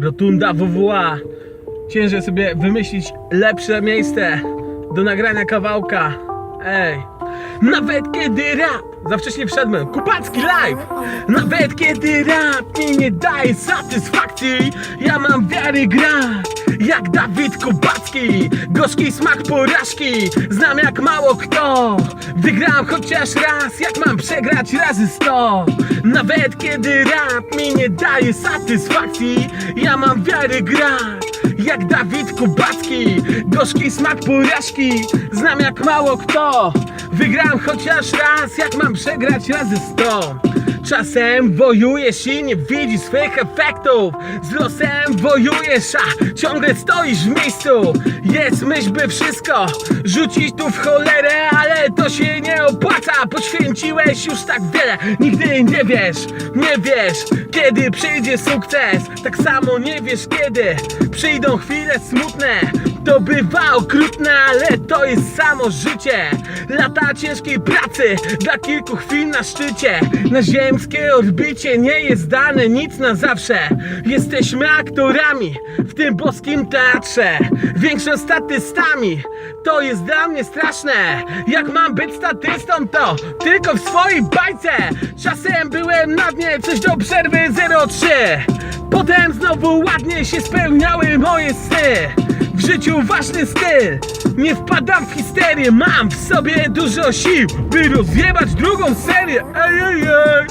Rotunda WWA. Ciężej sobie wymyślić lepsze miejsce do nagrania kawałka. Ej. Nawet kiedy rap Za wcześnie wszedłem, Kupacki live Nawet kiedy rap mi nie daje satysfakcji Ja mam wiary grać Jak Dawid Kubacki. Gorzki smak porażki. Znam jak mało kto. Wygram chociaż raz. Jak mam przegrać razy sto? Nawet kiedy rap mi nie daje satysfakcji Ja mam wiary grać jak Dawid Kubacki. Gorzki smak porażki. Znam jak mało kto. Wygram chociaż raz. Jak mam przegrać razy sto Czasem wojujesz i nie widzisz swych efektów. Z losem wojujesz, a ciągle stoisz w miejscu. Jest myśl by wszystko rzucić tu w cholerę Ale to się nie opłaca. Poświęciłeś już tak wiele Nigdy nie wiesz, nie wiesz Kiedy przyjdzie sukces. Tak samo nie wiesz kiedy Przyjdą chwile smutne to bywa okrutne, ale to jest samo życie. Lata ciężkiej pracy dla kilku chwil na szczycie. Na ziemskiej orbicie nie jest dane nic na zawsze. Jesteśmy aktorami w tym boskim teatrze Większość statystami to jest dla mnie straszne. Jak mam być statystą to tylko w swojej bajce. Czasem byłem na dnie coś do przerwy 03 Potem znowu ładnie się spełniały moje sny w życiu ważny styl. Nie wpadam w histerię. Mam w sobie dużo sił By rozjebać drugą serię. Ej, ej, ej.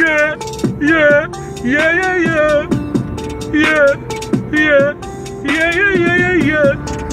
Yeah, yeah, yeah, yeah, yeah Yeah, yeah, yeah, yeah, yeah, yeah, yeah